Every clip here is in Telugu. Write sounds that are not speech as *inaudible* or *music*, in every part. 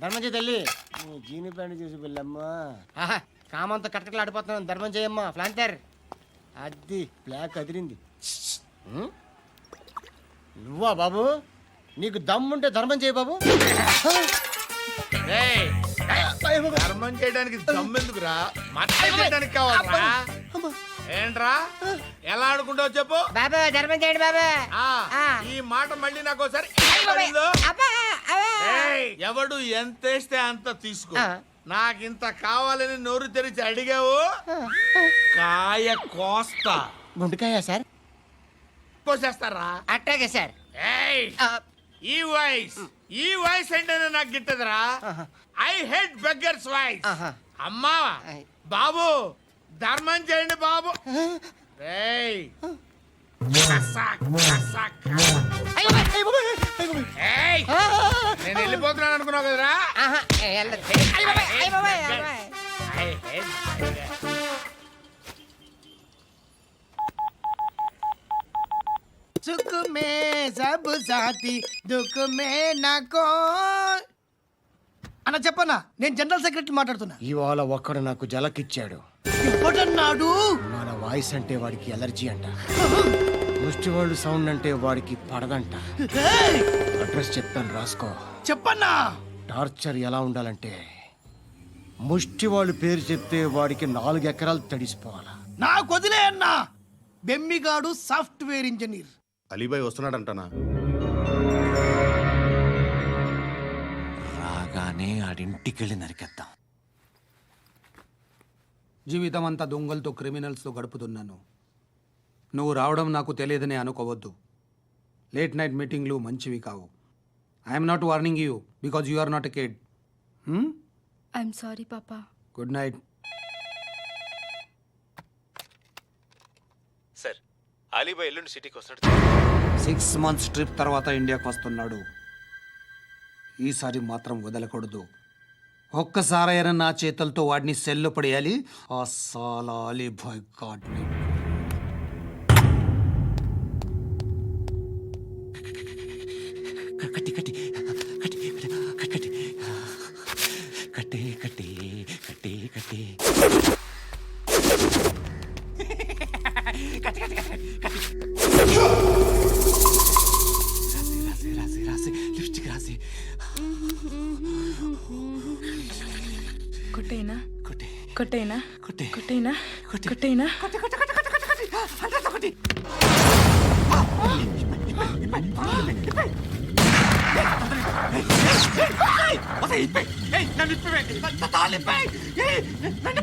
ధర్మం చేయి తల్లి. నీ జీని ప్యాంట్ చూసి వెళ్ళమ్మా. ఆహా కామంతో కట్టకలు ఆడిపోతున్నాను ధర్మం చేయమ్మా. ఫ్లాంటర్ అది బ్లాక్ అదిరింది? నువ్వా బాబు? నీకు దమ్ముంటే ధర్మం చేయి బాబు. ధర్మం చేయడానికి దమ్మెందుకురా మచ్చ చేయడానికి కావాలరా? ఏంట్రా? ఎలా ఆడుకుంటావు చెప్పు. బాబా ధర్మం చేయండి బాబా. ఆ ఆ. ఈ మాట మళ్ళీ నాకు ఒకసారి ఎవడు ఎంత వేస్తే అంత తీసుకో. నాకింత కావాలని నోరు తెరిచి అడిగావు? కాయ కోస్తా. గుండెకాయ సార్? కోసేస్తారా అట్టాగే సార్. ఏయ్! ఈ వాయిస్ ఈ వాయిస్ అంటేనే నాకు గిట్టదురా. I hate beggars voice. అమ్మా. బాబు ధర్మం చేయండి బాబు. ఏయ్ కసక్, కసక్, కసక్. వెళ్ళిపోతున్నాను అనుకున్నావు కదరా I hate beggars. सुख में सब साथी दुख में नाको అన్న చెప్పన్నా నేను జనరల్ సెక్రటరీ మాట్లాడుతున్నా ఇవాళ ఒక్కడు నాకు జలకిచ్చాడు ఎవడన్నాడు మన వాయిస్ అంటే వాడికి ఎలర్జీ అంట ముష్టి వాళ్ళు సౌండ్ అంటే వాడికి పడదంట ఏయ్! అడ్రస్ చెప్తాను రాసుకో చెప్పన్నా? టార్చర్ ఎలా ఉండాలంటే ముష్టి వాళ్ళు పేరు చెప్తే వాడికి నాలుగు ఎకరాలు తడిసిపోవాలా? నాకు వదిలే అన్నా. బెమ్మిగాడు సాఫ్ట్వేర్ ఇంజనీర్. అలీబాయ్ వస్తున్నాడంటనా? రాగానే ఆడింటికెళ్ళి నరికేద్దాం. జీవితం అంతా దొంగలతో క్రిమినల్స్తో గడుపుతున్నాను. నువ్వు రావడం నాకు తెలియదని అనుకోవద్దు. లేట్ నైట్ మీటింగ్లు మంచివి కావు. I'm not warning you because you are not a kid I'm sorry పాపా గుడ్ నైట్ సార్ అలీబాయ్ ఎల్లుండి సిటీకి వస్తాడు సిక్స్ మంత్స్ ట్రిప్ తర్వాత ఇండియాకి వస్తున్నాడు. ఈసారి మాత్రం వదలకూడదు. ఒక్కసారైనా నా చేతులతో వాడిని సెల్లు పడేయాలి. ఆ సాలా అలీబాయ్ గాడ్ని కట్టి రాసి కొట్టేనా కొట్టే కొట్టేనా కొట్టే కొట్టేనా కొట్టేనా ఒకటి నన్ను ఇప్పి నన్ను తాలిపోయి నన్ను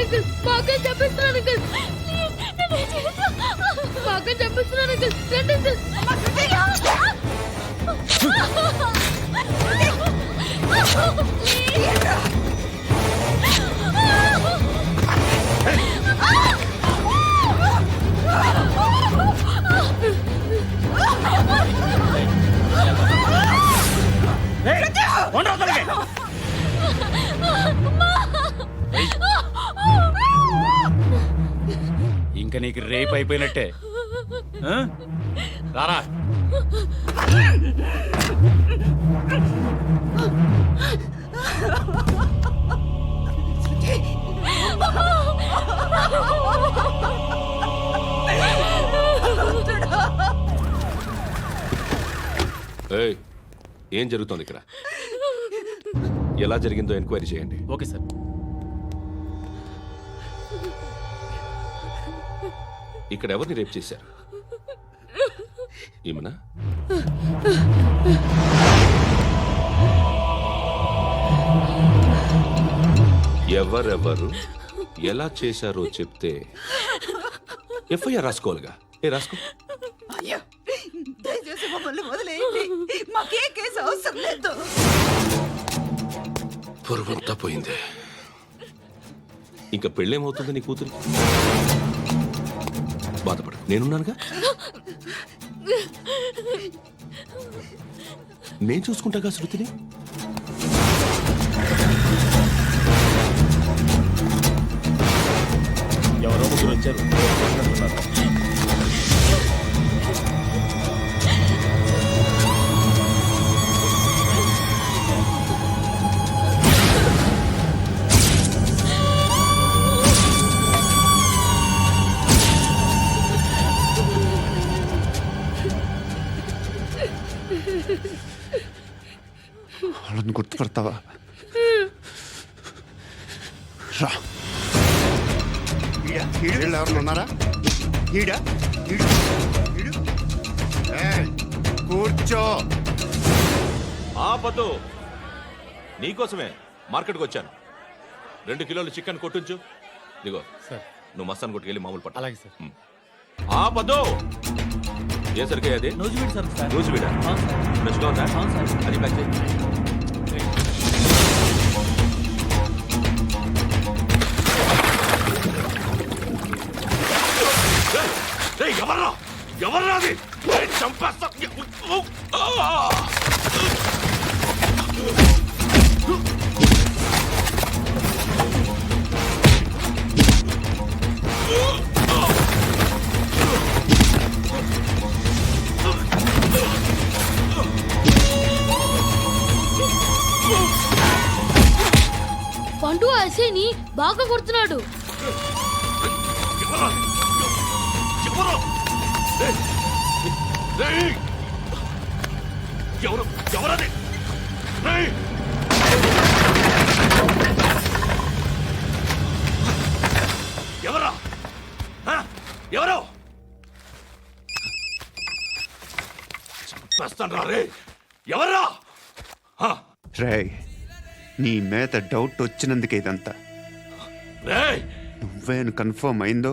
అంకుల్ బాగా చంపిస్తున్నాను అంకుల్ బాగా చంపిస్తున్నాను ఇంకా నీకు రేప్ అయిపోయినట్టే? రారా. ఏం జరుగుతోంది ఇక్కడ ఎలా జరిగిందో ఎంక్వైరీ చేయండి. Okay sir. ఇక్కడ ఎవరిని రేప్ చేశారు? ఈమెనా ఎవరెవరు ఎలా చేశారో చెప్తే ఎఫ్ఐఆర్ రాసుకోవాలిగా. ఏ రాసుకో. అయ్యో దయచేసి మమ్మల్ని వదిలేయండి. మాకే కేసు అవసరం లేదు. పొరుగంతా పోయింది ఇంకా పెళ్ళేమవుతుంది నీ కూతురు? బాధపడు నేనున్నానుగా? నేను చూసుకుంటాగా శృతిని? ఎవరో ముగ్గురు వచ్చారు. గుర్తుపడతావా? రా. వీళ్ళు ఎవరు ఉన్నారా? ఈడ? కూర్చో. ఆపదు. నీకోసమే మార్కెట్కి వచ్చాను. రెండు కిలోలు చికెన్ కొట్టించు. దిగో సార్. నువ్వు మస్తాన్ కొట్టుకెళ్ళి మామూలు పట్ట. అలాగే సార్. ఆపదు. ఏ సరికే అది? నూజివీడు సార్. సార్ రోజు వీడా ఫ్రెష్గా ఉందా? అది ప్యాక్ చేయి. ఎవర్రా? ఎవర్రా అది? చంపేస్తా! పండు అసేని బాగా కొడుతున్నాడు. ఎవరా? ఎవరు? ఎవరు? ఎవరది! ఎవరా? ఎవరు? చంపేస్తాను రే! ఎవర్రా ఆ, రేయ్ నీ మీద డౌట్ వచ్చినందుకే ఇదంతా. నువ్వేను కన్ఫర్మ్ అయిందో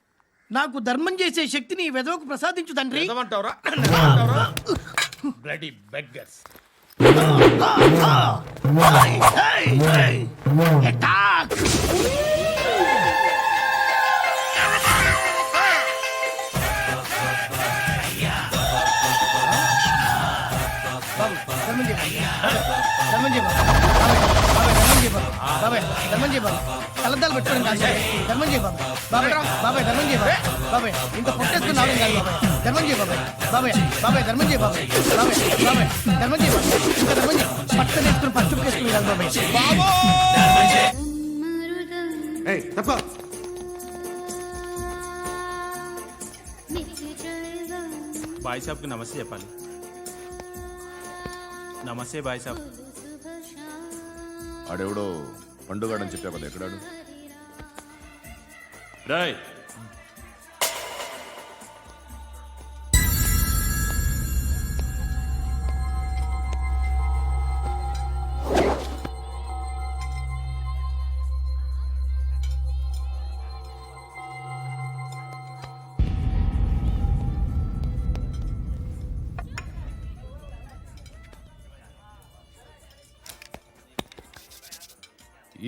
నాకు ధర్మం చేసే శక్తిని ఈ వెదవకు ప్రసాదించు తండ్రి! బాబు, *laughs* *laughs* ధర్మం చేయి. ధర్మం చేయి బాబు బాబాయ్ ధర్మం బాబు తలద్దాలు పెట్టుకోవడం నమస్తే చెప్పాలి నమస్తే బాయ్ సాబ్ ఆడెవడో పండుగాడని చెప్పా కదా ఎక్కడాడు? రాయ్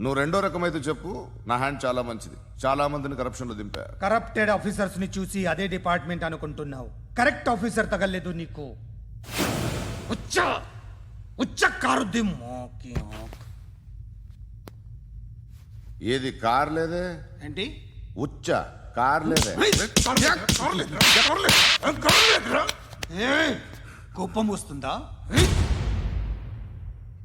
నువ్వు రెండో రకం అయితే చెప్పు నా హ్యాండ్ చాలా మంచిది. చాలా మందిని కరప్షన్లో దింపా. కరప్టెడ్ ఆఫీసర్స్ని చూసి అదే డిపార్ట్మెంట్ అనుకుంటున్నావు. కరెక్ట్ ఆఫీసర్ తగలేదు నీకు. ఉచ్చ ఉచ్చ ఆక్. ఏది కార్ లేదే? ఏంటి? ఉచ్చ కార్ లేదే. కోపం వస్తుందా?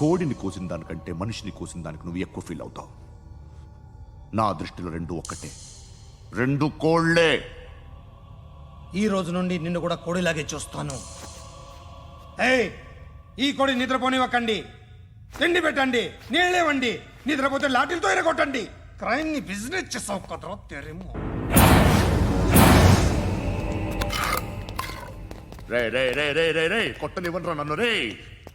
కోడిని కోసిన దానికంటే మనిషిని కోసిన దానికి నువ్వు ఎక్కువ ఫీల్ అవుతావు. నా దృష్టిలో రెండు ఒక్కటే. రెండు కోళ్ళే ఈ రోజు నుండి నిన్ను కూడా కోడిలాగే చూస్తాను. ఏయ్ ఈ కోడి నిద్రపోనివ్వకండి. తిండి పెట్టండి నీళ్ళేవండి నిద్రపోతే లాఠీలతో ఎరగొట్టండి. క్రైమ్ని బిజినెస్ చేసావు కదరా తెరేమో. రే రే రే రే రే రే కొట్టనివ్వనరా నన్ను రే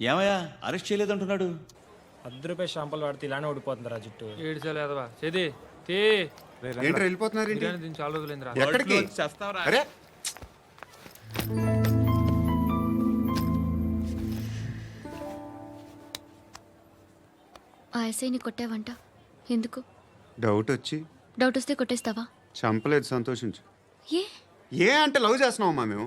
ఏమయ్యా? అరెస్ట్ చేయలేదంటున్నాడు. అర్ధ రూపాయి షాంపులు వాడితే ఇలానే ఓడిపోతుందిరా జుట్టు. ఏడ్చలేదవా? చేది తీ. ఏంటి వెళ్ళిపోతున్నారు ఏంటి? దీని చాలా రోజులైందిరా. ఎక్కడికి? చేస్తావరా? అరే. ఆ ఎస్ఐని కొట్టావంట. ఎందుకు? డౌట్ వచ్చి. డౌట్ వస్తే కొట్టేస్తావా? చంపలేదు సంతోషించు. ఏ? ఏ అంటే లవ్ చేస్తున్నామమ్మా మేము?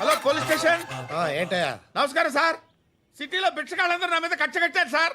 Hello police station? ఏంటయ్యా? నమస్కారం సార్. సిటీలో భిక్షగాళ్ళందరూ నా మీద కచ్చ కట్టారు సార్.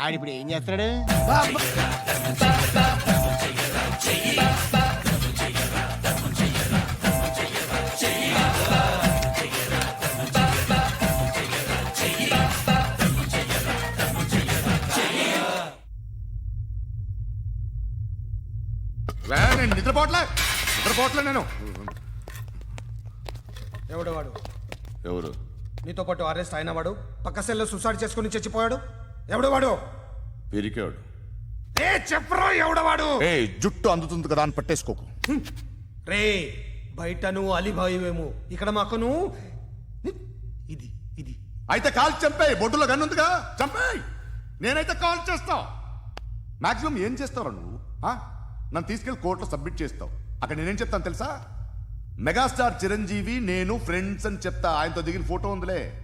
ఆడిప్పుడు ఏం చేస్తున్నాడు లే, నేను నిద్రపోవట్లే నిద్రపోవట్లే నేను? ఎవడు వాడు? ఎవరు? నీతో పాటు అరెస్ట్ అయిన వాడు. పక్క సెల్లో సూసైడ్ చేసుకుని చచ్చిపోయాడు. ఎవడు వాడు? పిరికాడు. ఏ చెప్పరా ఎవడవాడు ఏ జుట్టు అందుతుంది కదా అని పట్టేసుకోకు. రే బయట నువ్వు అలీబాయివేమో. ఇక్కడ మాకు నువ్వు ఇది ఇది. అయితే కాల్ చంపేయి. బొడ్డులో గన్నుందిగా చంపేయి. నేనైతే కాల్ చేస్తా. మాక్సిమం ఏం చేస్తావు నువ్వు? నన్ను తీసుకెళ్ళి కోర్టులో సబ్మిట్ చేస్తావు. అక్కడ నేనేం చెప్తాను తెలుసా? మెగాస్టార్ చిరంజీవి నేను ఫ్రెండ్స్ అని చెప్తా. ఆయనతో దిగిన ఫోటో ఉందిలే.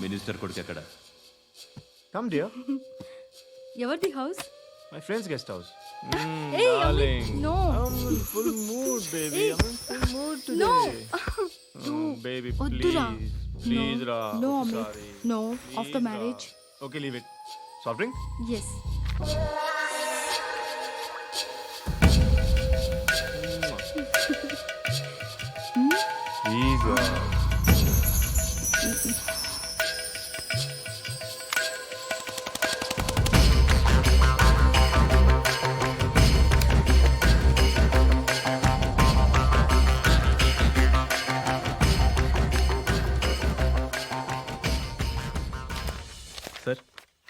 మినిస్టర్ కొడుకు ఎక్కడ? కమ్ డియర్ ఎవరిది house? My friends guest house no. Full mood baby full mood no. Baby *laughs* వద్దురా. ప్లీజ్ రా. No Amit no after marriage okay leave it soft drink yes is sir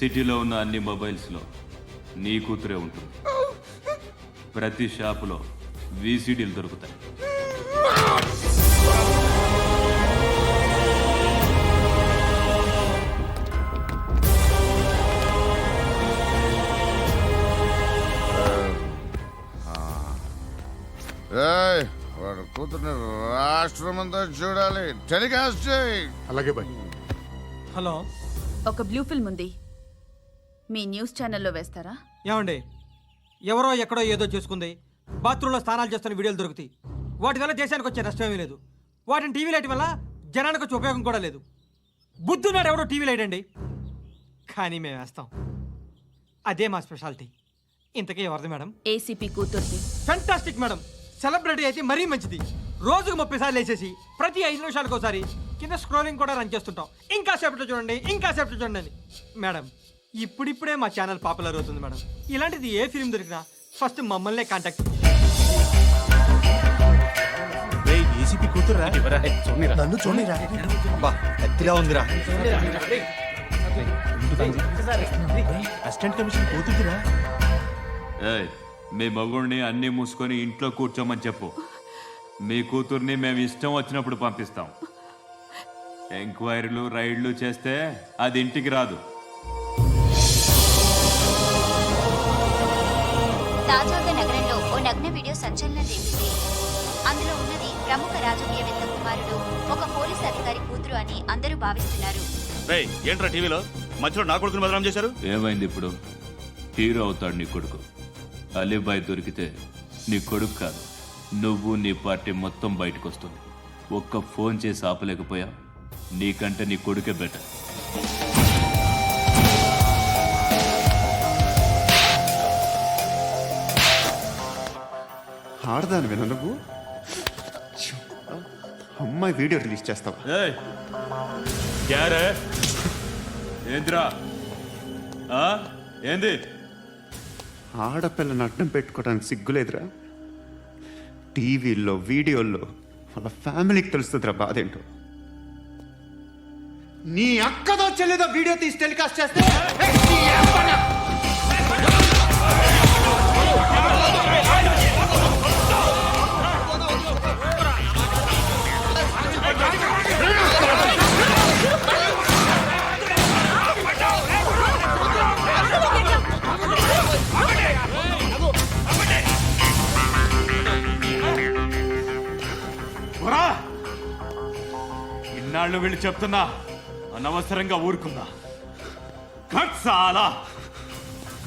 సిటీలో ఉన్న అన్ని మొబైల్స్లో నీ కూతురే ఉంటుంది. ప్రతి షాపులో వీసీడీలు దొరుకుతాయి. ఏయ్, వాడు కూతుర్ని రాష్ట్రం అంతా చూడాలి. టెలికాస్ట్ చేయి. అలాగే బాయ్. హలో. ఒక బ్లూ ఫిల్మ్ ఉంది. మీ న్యూస్ ఛానల్లో వేస్తారా? ఏమండి? ఎవరో ఎక్కడో ఏదో చేసుకుంది. బాత్రూంలో స్నానాలు చేస్తున్న వీడియోలు దొరుకుతాయి. వాటి వల్ల దేశానికి వచ్చే నష్టమేమీ లేదు. వాటిని టీవీ లైట్ వల్ల జనానికి వచ్చే ఉపయోగం కూడా లేదు. బుద్ధున్నాడు ఎవడో టీవీ లైట్ అండి. కానీ మేము వేస్తాం. అదే మా స్పెషాలిటీ. ఇంతకీ ఎవరిది మేడం? ఏసీపీ కూతుర్ది. Fantastic madam. సెలబ్రిటీ అయితే మరీ మంచిది. రోజుకు ముప్పై సార్లు వేసేసి ప్రతి ఐదు నిమిషాలకు ఒకసారి కింద స్క్రోలింగ్ కూడా రన్ చేస్తుంటాం. ఇంకా సేపట్లో చూడండి ఇంకా సేపట్లో చూడండి మేడం ఇప్పుడిప్పుడే మా ఛానల్ పాపులర్ అవుతుంది మేడం. ఇలాంటిది ఏ ఫిల్మ్ దొరికినా ఫస్ట్ మమ్మల్నే కాంటాక్ట్ ఏసీపీ కూతురా నన్ను చూడరా బా ఎత్తిగా ఉందిరా. అసిస్టెంట్ కమిషన్ కూతురురా ఏయ్ మీ మగుడిని అన్నీ మూసుకొని ఇంట్లో కూర్చోమని చెప్పు. మీ కూతుర్ని మేము ఇష్టం వచ్చినప్పుడు పంపిస్తాం. ఎంక్వైరీలు రైడ్లు చేస్తే అది ఇంటికి రాదు. తాజాగా నగరంలో ఓ నగ్న వీడియో సంచలనం రేపింది. అందులో ఉన్నది ప్రముఖ రాజకీయవేత్త కుమారుడు ఒక పోలీస్ అధికారి కూతురు అని అందరూ భావిస్తున్నారు. రేయ్ ఏంట్రా టీవీలో? మధ్యలో నా కొడుకుని బదనాం చేశారు? ఏమైంది ఇప్పుడు? హీరో అవుతాడు నీ కొడుకు. అలీబాయ్ దొరికితే నీ కొడుకు కాదు నువ్వు నీ పార్టీ మొత్తం బయటకు వస్తుంది ఒక్క ఫోన్ చేసి ఆపలేకపోయా? నీకంటే నీ కొడుకే బెటర్. ఆడదాను విన నువ్వు అమ్మాయి వీడియో రిలీజ్ చేస్తావా క్యారే ఏంద్రా? ఏంది ఆడపిల్లని అడ్డం పెట్టుకోవడానికి సిగ్గులేదురా టీవీల్లో వీడియోల్లో వాళ్ళ ఫ్యామిలీకి తెలుస్తుందిరా బాధ ఏంటో నీ అక్కదో చెల్లిదో వీడియో తీసి టెలికాస్ట్ చేస్తే ఇన్నాళ్ళు వీళ్ళు చెప్తున్నా అనవసరంగా ఊరుకుందా కట్ సాలా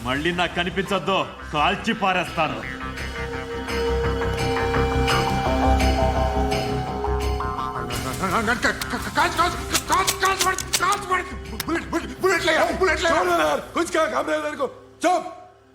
మళ్ళీ నాకు కనిపించొద్దు కాల్చి పారేస్తాను बुलेट बुलेट बुलेट ले बुलेट ले कुछ क्या घबरा को चुप